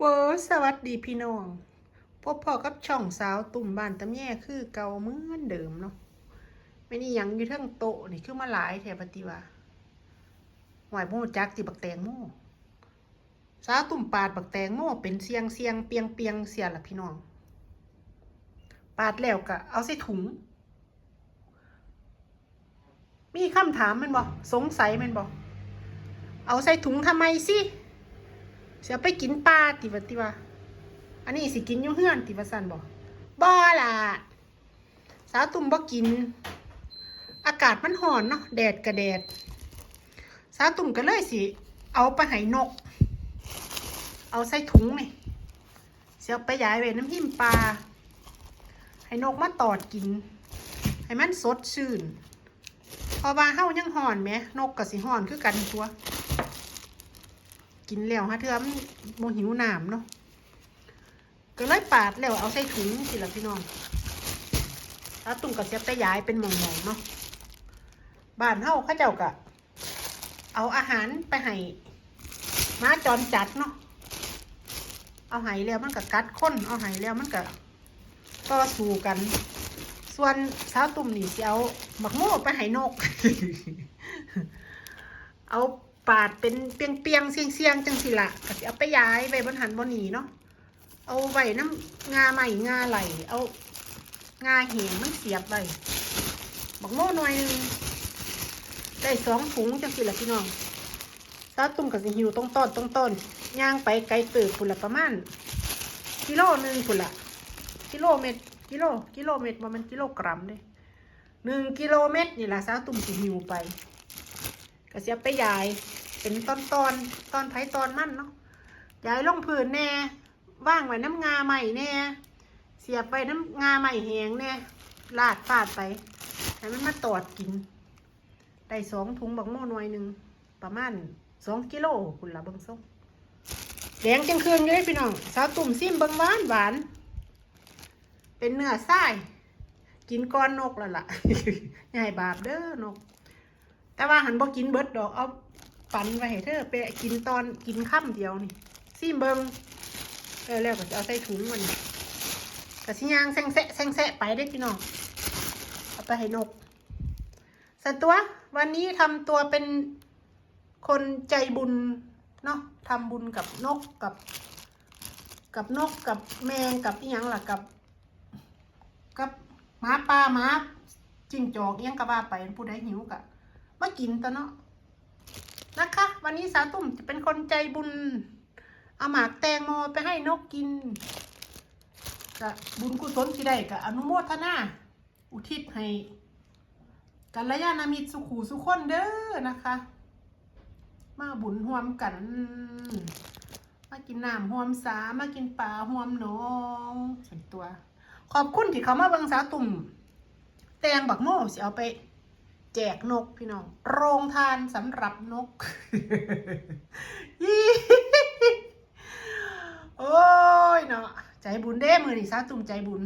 เวอร์สวัสดีพี่น้อง พบพ่อกับช่องสาวตุ่มบ้านตำแย่คือเก่าเหมือนเดิมเนาะไม่นี่ยังอยู่ทั้งโต๊ะนี่คือมาหลายแถปฏิว่าหวายโมจักติบักแตงโมสาวตุ่มปาดบักแตงโมเป็นเสียงเสียงเปียงเปียงเสียละพี่น้อง ปาดแล้วก็เอาใส่ถุง มีคำถามมันบอกสงสัยมันบอกเอาใส่ถุงทำไมสิ เสียไปกินปลาติวติวะอันนี้สิกินอยู่เฮือนติวสันบอกบ่ล่ะสาวตุ่มบ่กิน อากาศมันห่อนเนาะแดดกระแดด สาวตุ่มก็เลยสิ เอาไปให้นก เอาใส่ถุงนี่เสียไปย้ายไว้น้ำหิมปลาให้นกมาตอดกิน ให้มันสดชื่น พอว่าเฮายังห่อนไหมนกก็สิห่อนคือกันตัว กินแล้วฮะเทือมโมหิวน้ำเนาะก็เลยปาดแล้วเอาใส่ถุงสิละพี่น้องแล้วตุ่มกับเสียบไปย้ายเป็นหมองๆเนาะบ้านเฮาเขาเจ้ากะเอาอาหารไปให้ม้าจรจัดเนาะเอาไห้แล้วมันก็กัดค้นเอาไห้แล้วมันก็ต่อสู้กัน ส่วนสาวตุ่มนี่สิเอาหมักโม่ไปให้นก เอา ปาดเป็นเปียงเปียงๆเสียงเสียงๆจังสิละก็สิเอาไปย้ายไปบนหันบนหนีเนาะเอาไว้น้ำงาใหม่งาไหลเอางาเห็นมันเสียบไปบักโม่หน่อยหนึงได้สองถุงจังสิละพี่น้องตาตุ่มกับสิหิวตรงต้นตรงต้นย่างไปไกลเติบพุ่นละประมาณกิโลหนึ่งพุ่นละกิโลเมตรกิโลกิโลเมตรว่ามันกิโลกรัมเด้หนึ่งกิโลเมตรนี่ละสาวตุ่มสิหิวไปก็เสียบไปยาย เป็นตอนตอนตอนไผตอนมั่นเนาะยายลงพื้นแน่ว่างไว้น้ำงาใหม่แน่เสียบไปน้ำงาใหม่แหงแน่ลาดปาดไปให้มันมาตอดกินได้สองถุงบักโม่หน่วยหนึ่งประมาณสองกิโลคุณละเบิงส้มแดงจังคืนอยู่เลยพี่น้องสาวตุ่มซิมเบิงหวานหวาน เป็นเนื้อไส้กินก้อนนกแล้วล่ะใหญ่บาปเด้อนก แต่ว่าหันบ่กินเบิดดอกเอา ปันไว้ให้เธอไปกินตอนกินค่ำเดียวนี่ซิมเบิงเออแล้วก็จะเอาใส่ถุงมันกะสิยางแซงแซะแซงแซะไปได้พี่น้องเอาไปให้นกสัตว์ตัววันนี้ทำตัวเป็นคนใจบุญเนาะทำบุญกับนกกับ กับนกกับแมงกับอีหยังล่ะกับ กับหมาป่าหมาจิ้งจอกอิหยังก็ว่าไปผู้ใดหิวกะมากินตะเนาะ นะคะ วันนี้สาวตุ่มจะเป็นคนใจบุญ เอาหมากแตงโมไปให้นกกินกะบุญกุศลที่ได้กะอนุโมทนาอุทิศให้กัลยาณมิตรสุขูสุขคนเด้อนะคะ มาบุญห่วมกัน มากินน้ำห่วมสามากินปลาห่วมหนองส่วนตัว ขอบคุณที่เขามาเบิงสาวตุ่ม แตงบักโม่สิเอาไป แจกนกพี่น้อง โรงทานสำหรับนก โอ้ยเนาะใจบุญเด้มือนี่สาตุ่มใจบุญ